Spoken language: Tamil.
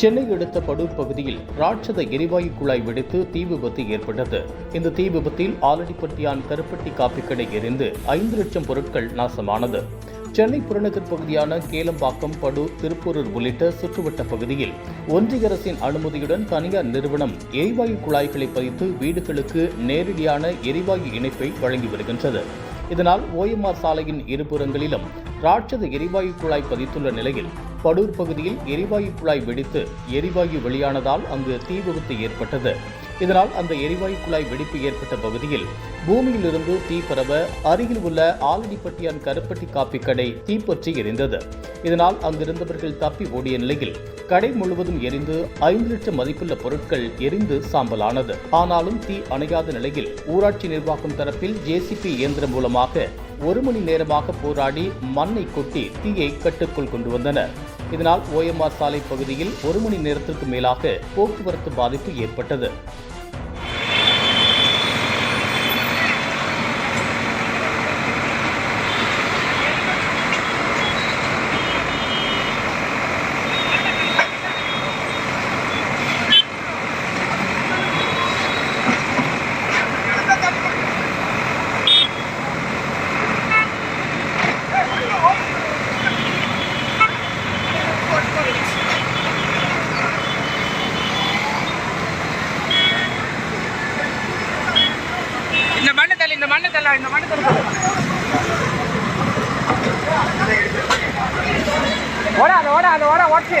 சென்னை அடுத்த படூர் பகுதியில் ராட்சத எரிவாயு குழாய் வெடித்து தீ விபத்து ஏற்பட்டது. இந்த தீ விபத்தில் ஆலடிப்பட்டியான் கருப்பட்டி காப்பிக்கடை எரிந்து ஐந்து லட்சம் பொருட்கள் நாசமானது. சென்னை புறநகர் பகுதியான கேலம்பாக்கம் படு திருப்பூரூர் உள்ளிட்ட சுற்றுவட்ட பகுதியில் ஒன்றிய அரசின் அனுமதியுடன் தனியார் நிறுவனம் எரிவாயு குழாய்களை பதித்து வீடுகளுக்கு நேரடியான எரிவாயு இணைப்பை வழங்கி வருகின்றது. இதனால் ஓஎம்ஆர் சாலையின் இருபுறங்களிலும் ராட்சத எரிவாயு குழாய் பதித்துள்ள நிலையில் படூர் பகுதியில் எரிவாயு குழாய் வெடித்து எரிவாயு வெளியானதால் அங்கு தீ விபத்து ஏற்பட்டது. இதனால் அந்த எரிவாயு குழாய் வெடிப்பு ஏற்பட்ட பகுதியில் பூமியிலிருந்து தீ பரவ அருகில் உள்ள ஆலடிப்பட்டியான் கருப்பட்டி காப்பி கடை தீப்பற்றி எரிந்தது. இதனால் அங்கிருந்தவர்கள் தப்பி ஓடிய நிலையில் கடை முழுவதும் எரிந்து ஐந்து லட்சம் மதிப்புள்ள பொருட்கள் எரிந்து சாம்பலானது. ஆனாலும் தீ அணையாத நிலையில் ஊராட்சி நிர்வாகம் தரப்பில் ஜேசிபி இயந்திரம் மூலமாக ஒரு மணி நேரமாக போராடி மண்ணை கொட்டி தீயை கட்டுக்குள் கொண்டு வந்தனர். இதனால் ஓஎம்ஆர் சாலை பகுதியில் ஒரு மணி நேரத்திற்கு மேலாக போக்குவரத்து பாதிப்பு ஏற்பட்டது இந்த மண்ணு தள்ளி இந்த மண்ணு தள்ள இந்த மண்ணு தள்ள ஓடாத ஓடாத ஓட ஓட்டு.